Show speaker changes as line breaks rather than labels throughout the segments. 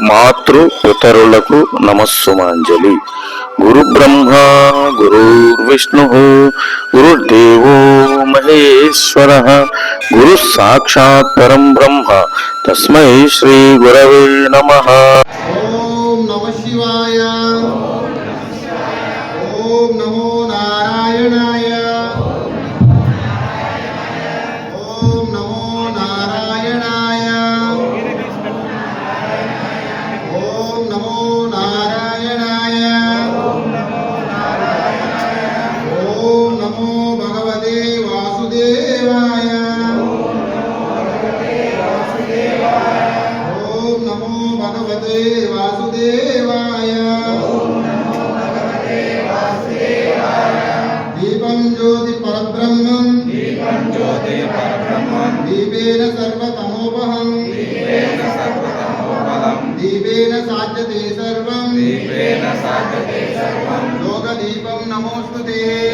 మాతృ పితరులకు నమస్సుమాంజలి. గురు బ్రహ్మ గురుర్విష్ణు గురుర్దేవో మహేశ్వర. గురు సాక్షాత్ పరం బ్రహ్మ. తస్మై శ్రీ గురవే నమ.
వాసుదేవాయ ఓం నమో భగవతే వాసుదేవాయ దీపం జ్యోతి పరబ్రహ్మం దీపేన సర్వతమోపహం దీపేన సాధ్యతే సర్వం యోగదీపం నమోస్తుతే దీపం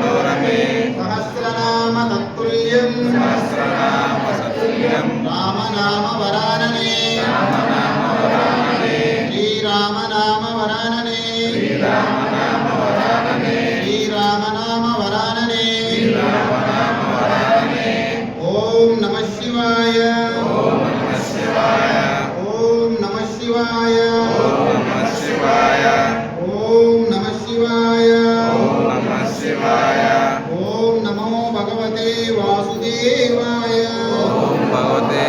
శ్రీరామ నామ వరాననే శ్రీరామ నామ వరాననే ఓం నమ శివాయ. ఓం నమ శివాయ. ఓం నమ శివాయ. ఓం నమో భగవతే వాసుదేవాయ.
భగవతే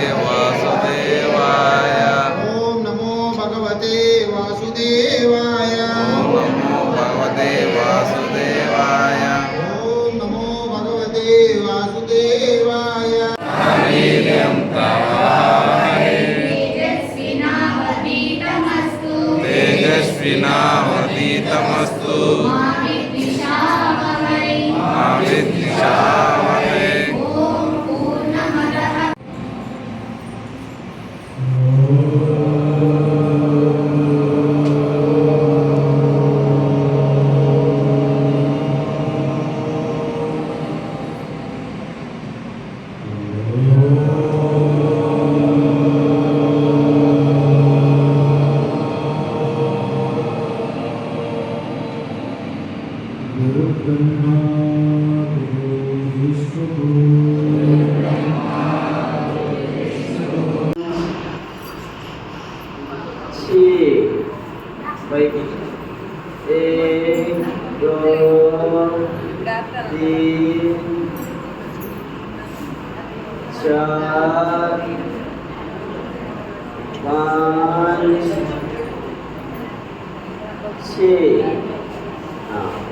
नाम अतीतमस्त।
시 아.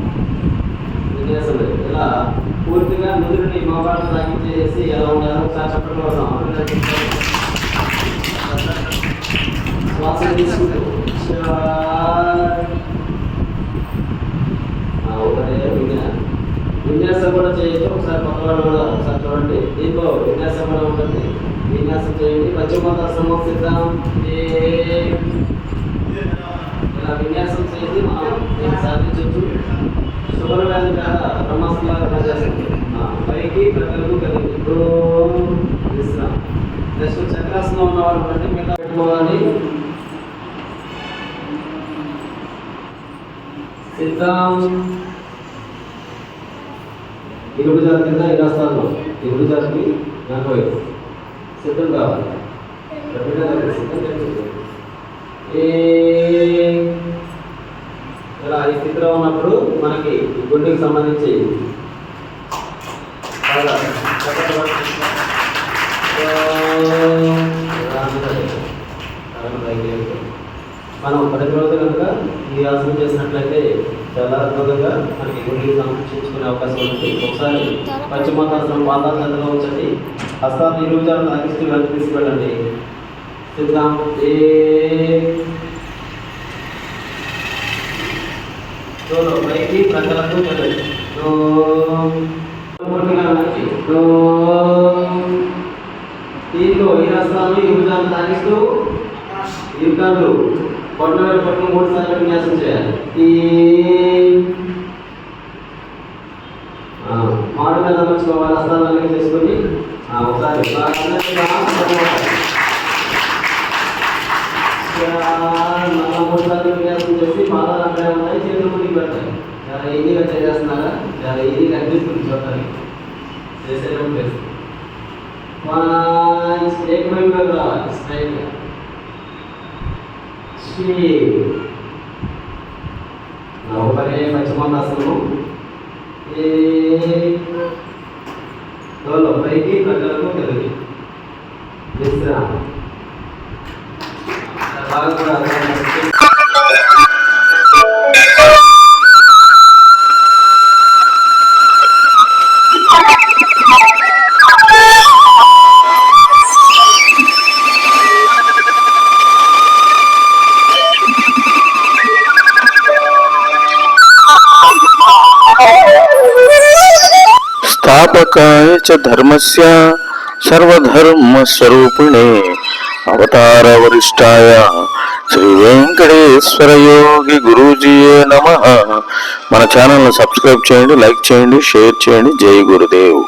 సారీ ఇలా పూర్తిగా నుదురుని మోకాళ్ళు తగ్గించేసి ఎలా ఉండాలో ఒకసారి చెప్పడం కోసం శ్వాస తీసుకుంటూ. ఒకటే విన్యాసం కూడా చేయొచ్చు ఒకసారి కొత్త కూడా ఒకసారి చూడండి. దీంట్లో విన్యాసం కూడా ఉంటుంది. విన్యాసం చేయండి. పశ్చిమోత్తర సిద్ధం. ఇలా విన్యాసం చేసి మనం దీన్ని సాధించవచ్చు షుగర్ వ్యాధి మీద బ్రహ్మాస్త్రాలు పనిచేస్తుంది ఆ, పైకి ప్రజలకు కలిగి విశ్రాం నెక్స్ట్ చక్రాసనం ఉన్న వాళ్ళు అంటే మిగతా పెట్టుకోవాలి సిద్ధం ఇరుగు జాతి కింద ఇరాస్తాను ఇరుగు జాతికి వెనక సిద్ధం కావాలి గట్టిగా దగ్గర సిద్ధం చేస్తుంది ఏ ఇలా ఈ స్థితిలో ఉన్నప్పుడు మనకి గుండెకి సంబంధించి మనం ప్రతిరోజు కనుక ఈ ఆసనం చేసినట్లయితే చాలా అద్భుతంగా మనకి గుడికి సంరక్షించుకునే అవకాశం ఉంటుంది ఒకసారి పశ్చిమాతాసనం పాదాల దగ్గర ఉంచండి. హస్తాలు ఇరువుచారు తాకిస్తూ వెళ్ళి తీసుకెళ్ళండి. సిద్ధాం. ఏ డోలో పైకి ప్రజలకు వెళ్ళండి డో పూర్తిగా మంచి డో దీంట్లో ఈ రసాలు ఇరువుచారు తాకిస్తూ ఇరుకాలు పొట్ల పట్టు మూడు సార్లు విన్యాసం చేయాలి. ఈ ఆ, మాడు చేసుకొని ఒకసారి చేసి పాదాలు అక్కడే ఉన్నాయి చేతులు ముందుకు పెడతాయి చాలా ఈజీగా చేసేస్తున్నారా చాలా ఈజీగా అనిపిస్తుంది చూడటానికి చేసేటప్పుడు చేస్తుంది స్టేట్ రావాలి స్ట్రైట్గా శ్రీ ఒకరే పశ్చిమాసనము పైకి ప్రజలకు
स्थापकाय च धर्मस्य सर्वधर्मस्वरूपिणे అవతార వరిష్టాయ శ్రీ వెంకటేశ్వర యోగి గురూజీయే నమ. మన ఛానల్ని సబ్స్క్రైబ్ చేయండి లైక్ చేయండి షేర్ చేయండి. జై గురుదేవ్.